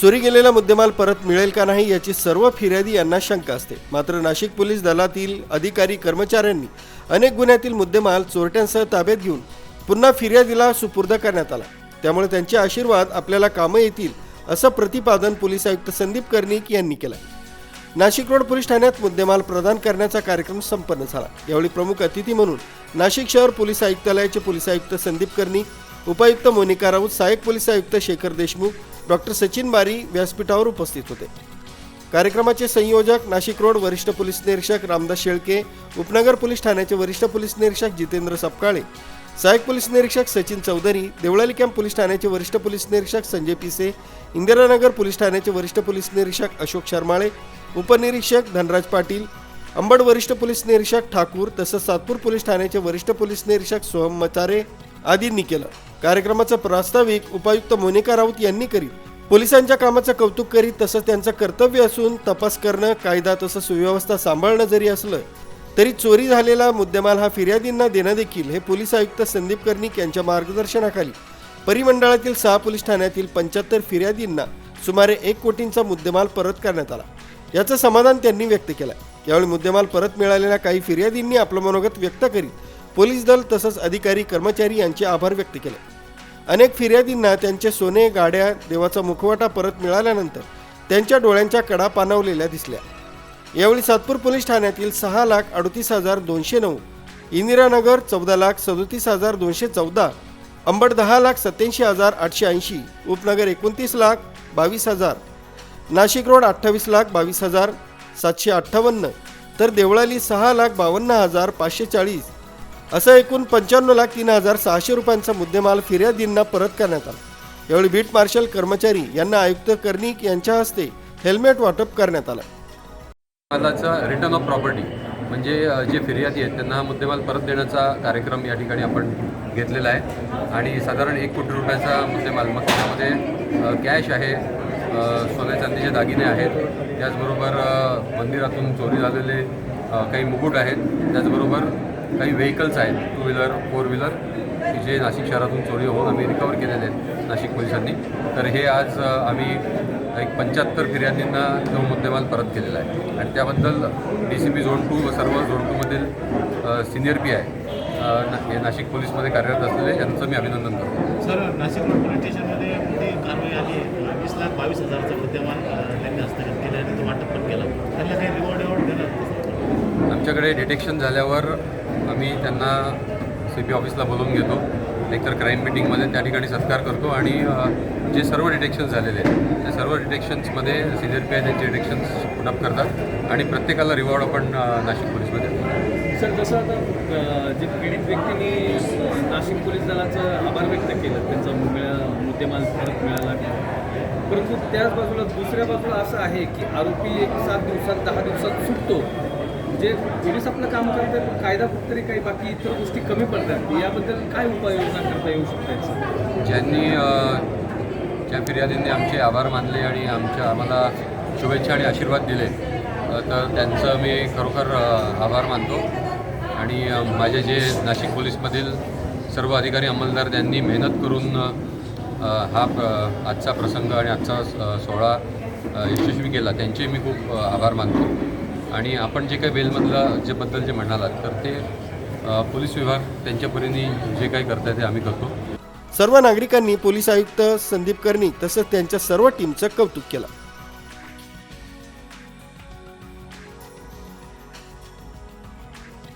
चोरी गेलेला मुद्देमाल परत मिळेल का नाही याची सर्व फिर्यादी यांना शंका असते. मात्र नाशिक पोलीस दलातील अधिकारी कर्मचाऱ्यांनी अनेक गुन्ह्यातील मुद्देमाल चोरट्यांसह ताब्यात घेऊन पुन्हा फिर्यादीला सुपूर्द करण्यात आला. त्यामुळे त्यांचे आशीर्वाद आपल्याला कामं येतील असं प्रतिपादन पोलीस आयुक्त संदीप कर्णिक यांनी केलं नाशिक रोड पोलीस ठाण्यात मुद्देमाल प्रदान करण्याचा कार्यक्रम संपन्न झाला. यावेळी प्रमुख अतिथी म्हणून नाशिक शहर पोलीस आयुक्तालयाचे पोलीस आयुक्त संदीप कर्णिक उपायुक्त मोनिका राऊत सहाय्यक पोलीस आयुक्त शेखर देशमुख डॉक्टर सचिन बारी व्यासपीठावर उपस्थित होते. कार्यक्रमाचे संयोजक नाशिक रोड वरिष्ठ पोलीस निरीक्षक रामदास शेळके उपनगर पोलीस ठाण्याचे वरिष्ठ पोलीस निरीक्षक जितेंद्र सपकाळे सहाय्यक पोलीस निरीक्षक सचिन चौधरी देवळाली कॅम्प पोलीस ठाण्याचे वरिष्ठ पोलीस निरीक्षक संजय पिसे इंदिरानगर पोलीस ठाण्याचे वरिष्ठ पोलीस निरीक्षक अशोक शर्माळे उपनिरीक्षक धनराज पाटील अंबड वरिष्ठ पोलीस निरीक्षक ठाकूर तसंच सातपूर पोलीस ठाण्याचे वरिष्ठ पोलीस निरीक्षक सोहम मचारे आदींनी केलं. कार्यक्रमाचं प्रास्ताविक उपायुक्त मोनिका राऊत यांनी करीत. पोलिसांच्या कामाचं कौतुक करीत तसं त्यांचं कर्तव्य असून तपास करणं कायदा तसं सुव्यवस्था सांभाळणं जरी असलं तरी चोरी झालेला मुद्देमाल हा फिर्यादींना देणं देखील हे पोलीस आयुक्त संदीप कर्णिक यांच्या मार्गदर्शनाखाली. परिमंडळातील सहा पोलीस ठाण्यातील पंच्याहत्तर फिर्यादींना सुमारे एक कोटींचा मुद्देमाल परत करण्यात आला. याचं समाधान त्यांनी व्यक्त केलं यावेळी मुद्देमाल परत मिळालेल्या काही फिर्यादींनी आपलं मनोगत व्यक्त करीत पोलीस दल तसंच अधिकारी कर्मचारी यांचे आभार व्यक्त केले. अनेक फिर्यादींना त्यांचे सोने गाड्या देवाचा मुखवटा परत मिळाल्यानंतर त्यांच्या डोळ्यांच्या कडा पानावलेल्या दिसल्या. यावेळी सातपूर पोलीस ठाण्यातील सहा लाख अडतीस हजार दोनशे नऊ इंदिरानगर चौदा लाख सदोतीस हजार दोनशे चौदा अंबड दहा लाख सत्याऐंशी हजार आठशे ऐंशी उपनगर एकोणतीस लाख बावीस हजार नाशिक रोड अठ्ठावीस लाख बावीस हजार सातशे अठ्ठावन्न तर देवळाली सहा लाख बावन्न हजार पाचशे चाळीस असं एकूण पंच्याण्णव लाख तीन हजार सहाशे रुपयांचा मुद्देमाल फिर्यादींना परत करण्यात आला. यावेळी बीट मार्शल कर्मचारी यांना आयुक्त कर्णिक यांच्या हस्ते हेल्मेट वाटप करण्यात आलं. मालाचा रिटर्न ऑफ प्रॉपर्टी म्हणजे जे फिर्यादी आहेत त्यांना हा मुद्देमाल परत देण्याचा कार्यक्रम या ठिकाणी आपण घेतलेला आहे. आणि साधारण एक कोटी रुपयाचा मुद्देमाल मग त्याच्यामध्ये कॅश आहे अ, सोन्या चांदीचे दागिने आहेत त्याचबरोबर मंदिरातून चोरी झालेले काही मुकुट आहेत त्याचबरोबर काही व्हेकल्स आहेत टू व्हीलर फोर व्हीलर की जे नाशिक शहरातून चोरी होऊन आम्ही रिकवर केलेले आहेत नाशिक पोलिसांनी. तर हे आज आम्ही एक पंच्याहत्तर फिर्यादींना तो मुद्देमाल परत केलेला आहे. आणि त्याबद्दल D C P zone two व सर्व झोन टूमधील सिनियर पी आहे हे नाशिक पोलीसमध्ये कार्यरत असलेले यांचं मी अभिनंदन करतो. सर नाशिक पोलीस स्टेशनमध्ये मोठी कारवाई आली आहे. वीस लाख बावीस हजारचा मुद्देमाल त्यांनी हस्तगत केला आणि तो वाटप पण केला. त्यांना काही रिवॉर्ड रिवॉर्ड देणार आमच्याकडे डिटेक्शन झाल्यावर मी त्यांना सी पी ऑफिसला बोलवून घेतो. एकतर क्राईम मिटिंगमध्ये त्या ठिकाणी सत्कार करतो आणि जे सर्व डिटेक्शन झालेले आहेत त्या सर्व डिटेक्शन्समध्ये सिनियर पी आय त्यांचे डिटेक्शन्स पुटअप करतात आणि प्रत्येकाला रिवॉर्ड आपण नाशिक पोलीसमध्ये देतो. सर जसं आता जे पीडित व्यक्तींनी नाशिक पोलीस दलाचं आभार व्यक्त केलं त्यांचा मुद्दा मुद्देमाल परत मिळाला परंतु त्याच बाजूला दुसऱ्या बाजूला असं आहे की आरोपी एक सात दिवसात दहा दिवसात सुटतो. जे पोलीस आपलं काम करतात कायदा तरी काही बाकी इतर गोष्टी कमी पडतात. याबद्दल काय उपाययोजना करता येऊ शकतात ज्यांनी ज्या फिर्यादींनी आमचे आभार मानले आणि आमच्या आम्हाला शुभेच्छा आणि आशीर्वाद दिले तर त्यांचं मी खरोखर आभार मानतो. आणि माझे जे नाशिक पोलीसमधील सर्व अधिकारी अंमलदार त्यांनी मेहनत करून हा प्र- आजचा प्रसंग आणि आजचा सोहळा यशस्वी केला त्यांचे मी खूप आभार मानतो. आणि आपण जे काही बेलमधलं जे बद्दल जे म्हणालात तर ते पोलीस विभाग त्यांच्या परीने जे काही करताय ते आम्ही करतो. सर्व नागरिकांनी पोलीस आयुक्त संदीप कर्णी तसंच त्यांच्या सर्व टीमचं कौतुक केलं.